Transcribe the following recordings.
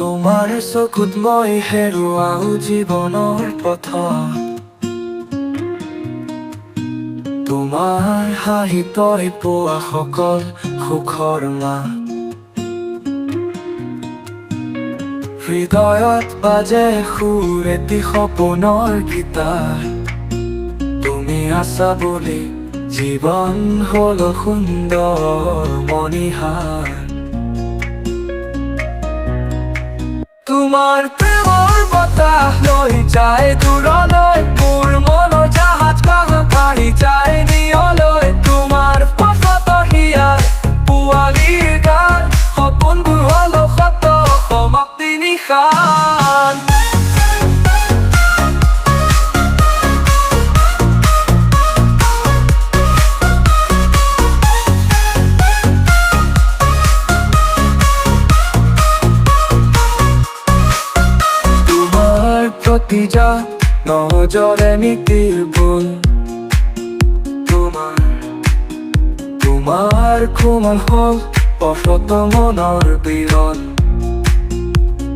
তোমাৰ চকুত মই হেৰুৱাও জীৱনৰ পথত তোমাৰ হাঁহি তই পোৱা সকল সুখৰ মাত হৃদয়ত বাজে সুৰ এটি সপোনৰ গীতাৰ। তুমি আছা বুলি জীৱন হল সুন্দৰ মণিহাৰ। তোমাৰ প্রেমর বতাহ লই যায় দূরলয় মোর মন জাহাজ কাষ ভাৰি যায় নিয়লৈ তোমাৰ পথত হিয়ার, পুয়ালির গান সপোনবোৰ হল সত সমাপ্তি নিশান। প্ৰতি যা নজৰে নীতিৰ ভুল। তোমাৰ তোমাৰ কোমল হল পথত মনৰ বিৰল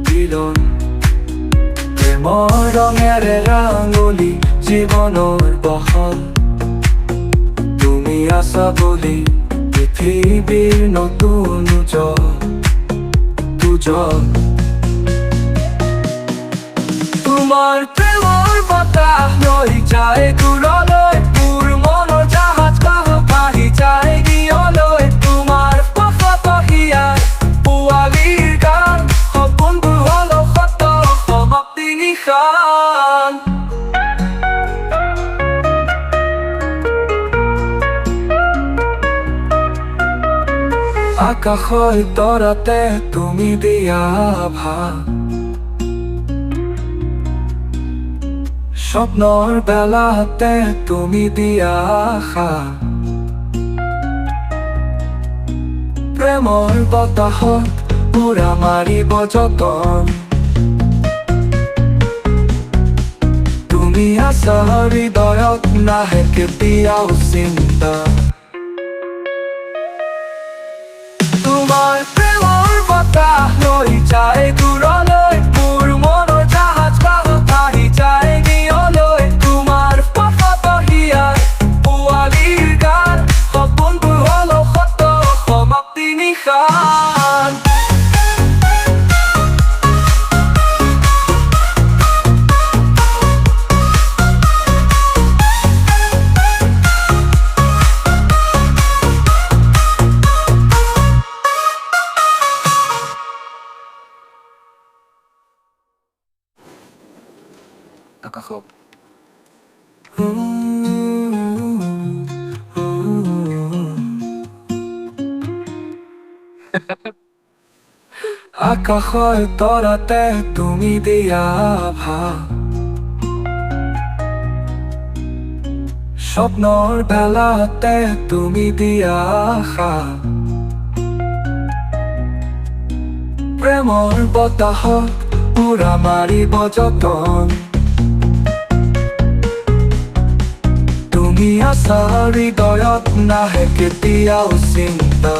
বিৰল প্ৰেমৰ ৰঙেৰে ৰাঙলী জীৱনৰ বহল। তুমি আছা বুলি পৃথিৱীৰ নতুন উজ্জ্বল। উজ্জ্বল তোমাৰ প্ৰেমৰ বতাহ লৈ যায় দূৰলৈ মোৰ মনৰ জাহাজ কাষ ভাহি যায় নিয়লৈ তোমাৰ পথত হিয়াৰ পোৱালীৰ গান সপোনবোৰ হল সত সমাপ্তি নিশান। আকাশৰ তৰাতে তুমি দিয়া ভাল স্বপ্নৰ বেলাতে তুমি দিয়া আশা। প্ৰেমৰ বতাহত উৰা মাৰিব যতন। তুমি আছা হৃদয়ত নাহে কেতিয়াও চিন্তা। তোমাৰ প্ৰেমৰ বতাহ লৈ যায় আকাশক আকাশৰ তৰাতে তুমি দিয়া ভালো স্বপ্নৰ বেলাতে তুমি দিয়া আশা প্ৰেমৰ বতাহত উৰা মাৰিব যতন তুমি আছা হৃদয়ত নাহে কেতিয়াও চিন্তা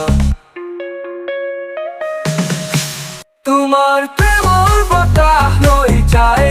তোমাৰ প্ৰেমৰ বতাহ লৈ যায়